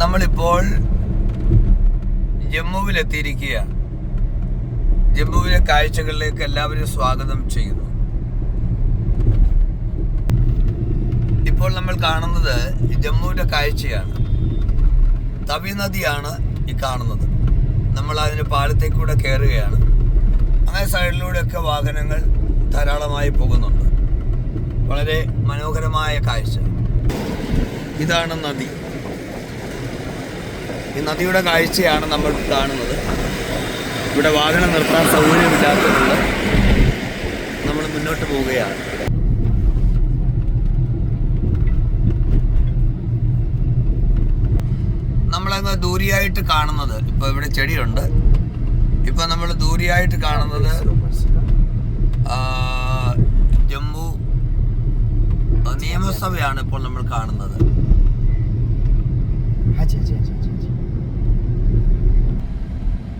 നമ്മളിപ്പോൾ ജമ്മുവിലെത്തിയിരിക്കുകയാണ്. ജമ്മുവിലെ കാഴ്ചകളിലേക്ക് എല്ലാവരും സ്വാഗതം ചെയ്യുന്നു. ഇപ്പോൾ നമ്മൾ കാണുന്നത് ജമ്മുവിന്റെ കാഴ്ചയാണ്. തവി നദിയാണ് ഈ കാണുന്നത്. നമ്മൾ അതിന് പാലത്തേക്കൂടെ കയറുകയാണ്. അങ്ങനെ സൈഡിലൂടെയൊക്കെ വാഹനങ്ങൾ ധാരാളമായി പോകുന്നുണ്ട്. വളരെ മനോഹരമായ കാഴ്ച. ഇതാണ് നദി. ഈ നദിയുടെ കാഴ്ചയാണ് നമ്മൾ കാണുന്നത്. ഇവിടെ വാഹനം നിർത്താൻ സൗകര്യമില്ലാത്തതുകൊണ്ട് നമ്മൾ മുന്നോട്ട് പോവുകയാണ്. നമ്മളങ്ങ് ദൂരിയായിട്ട് കാണുന്നത് ഇപ്പൊ ഇവിടെ ചെടിയുണ്ട്. ഇപ്പൊ നമ്മൾ ദൂരിയായിട്ട് കാണുന്നത് ജമ്മു നിയമസഭയാണ് ഇപ്പോൾ നമ്മൾ കാണുന്നത്.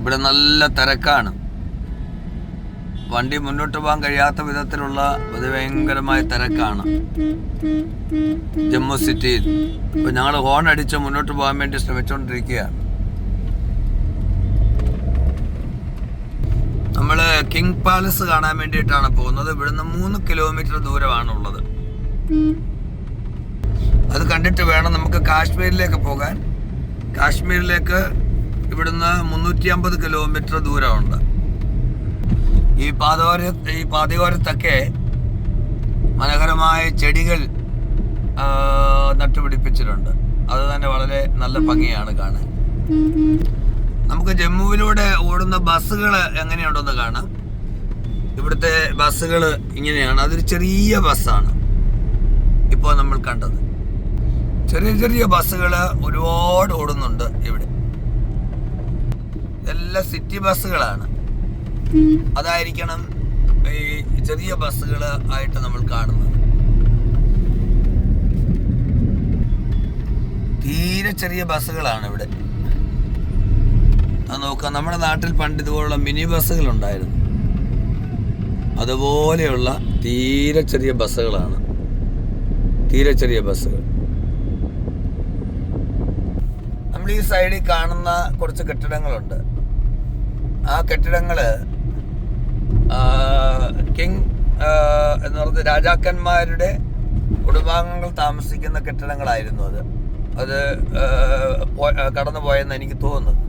ഇവിടെ നല്ല തിരക്കാണ്. വണ്ടി മുന്നോട്ട് പോകാൻ കഴിയാത്ത വിധത്തിലുള്ള അതിഭയങ്കരമായ തിരക്കാണ്. ജമ്മു സിറ്റിയിൽ. ഇപ്പൊ ഞങ്ങൾ ഹോൺ അടിച്ച് മുന്നോട്ട് പോകാൻ വേണ്ടി ശ്രമിച്ചുകൊണ്ടിരിക്കുകയാണ് നമ്മൾ കിങ് പാലസ് കാണാൻ വേണ്ടിയിട്ടാണ് പോകുന്നത്. ഇവിടുന്ന് മൂന്ന് കിലോമീറ്റർ ദൂരമാണുള്ളത് അത് കണ്ടിട്ട് വേണം നമുക്ക് കാശ്മീരിലേക്ക് പോകാൻ. കാശ്മീരിലേക്ക് ഇവിടുന്ന് മുന്നൂറ്റി അമ്പത് കിലോമീറ്റർ ദൂരമുണ്ട്. ഈ പാതോര ഈ പാതയോരത്തൊക്കെ മനോഹരമായ ചെടികൾ നട്ടുപിടിപ്പിച്ചിട്ടുണ്ട്. അത് തന്നെ വളരെ നല്ല ഭംഗിയാണ് കാണാൻ. നമുക്ക് ജമ്മുവിലൂടെ ഓടുന്ന ബസ്സുകൾ എങ്ങനെയുണ്ടെന്ന് കാണാം. ഇവിടുത്തെ ബസ്സുകൾ ഇങ്ങനെയാണ്. അതൊരു ചെറിയ ബസ്സാണ്. ഇപ്പോൾ നമ്മൾ കണ്ടത്. ചെറിയ ചെറിയ ബസ്സുകൾ ഒരുപാട് ഓടുന്നുണ്ട് ഇവിടെ. ഇതെല്ലാം സിറ്റി ബസ്സുകളാണ്. അതായിരിക്കണം ഈ ചെറിയ ബസ്സുകൾ ആയിട്ട് നമ്മൾ കാണുന്നത്. തീരെ ചെറിയ ബസ്സുകളാണ് ഇവിടെ. അത് നോക്കാം. നമ്മുടെ നാട്ടിൽ പണ്ട് ഇതുപോലുള്ള മിനി ബസ്സുകൾ ഉണ്ടായിരുന്നു. അതുപോലെയുള്ള തീരെ ചെറിയ ബസ്സുകളാണ്. തീരെ ചെറിയ ബസ്സുകൾ. നമ്മൾ ഈ സൈഡിൽ കാണുന്ന കുറച്ച് കെട്ടിടങ്ങളുണ്ട്. ആ കെട്ടിടങ്ങൾ കിങ് എന്ന് പറഞ്ഞ രാജാക്കന്മാരുടെ കുടുംബാംഗങ്ങൾ താമസിക്കുന്ന കെട്ടിടങ്ങളായിരുന്നു അത്. അത് കടന്നു പോയെന്ന് എനിക്ക് തോന്നുന്നു.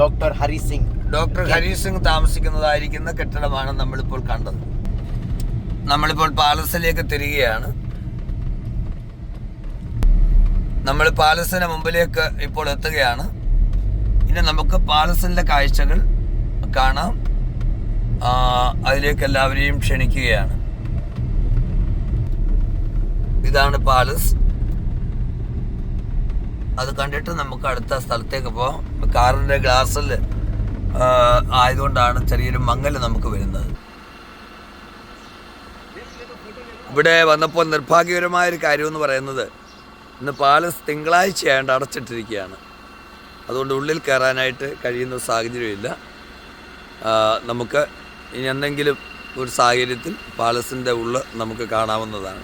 ഡോക്ടർ ഹരി സിംഗ് ഡോക്ടർ ഹരി സിംഗ് താമസിക്കുന്നതായിരിക്കുന്ന കെട്ടിടമാണ് നമ്മളിപ്പോൾ കണ്ടത്. നമ്മളിപ്പോൾ പാലസിലേക്ക് തിരികെയാണ്. നമ്മൾ പാലസിന് മുമ്പിലേക്ക് ഇപ്പോൾ എത്തുകയാണ്. ഇനി നമുക്ക് പാലസിന്റെ കാഴ്ചകൾ കാണാം. അതിലേക്ക് എല്ലാവരെയും ക്ഷണിക്കുകയാണ്. ഇതാണ് പാലസ്. അത് കണ്ടിട്ട് നമുക്ക് അടുത്ത സ്ഥലത്തേക്ക് പോകാം കാറിന്റെ ഗ്ലാസ്സിൽ ആയതുകൊണ്ടാണ് ചെറിയൊരു മങ്ങൽ നമുക്ക് വരുന്നത്. ഇവിടെ വന്നപ്പോൾ നിർഭാഗ്യപരമായ ഒരു കാര്യം എന്ന് പറയുന്നത് ഇന്ന് പാലസ് തിങ്കളാഴ്ചയായിട്ട് അടച്ചിട്ടിരിക്കുകയാണ്. അതുകൊണ്ട് ഉള്ളിൽ കയറാനായിട്ട് കഴിയുന്ന സാഹചര്യമില്ല. നമുക്ക് ഇനി എന്തെങ്കിലും ഒരു സാഹചര്യത്തിൽ പാലസിന്റെ ഉള്ളിൽ നമുക്ക് കാണാവുന്നതാണ്.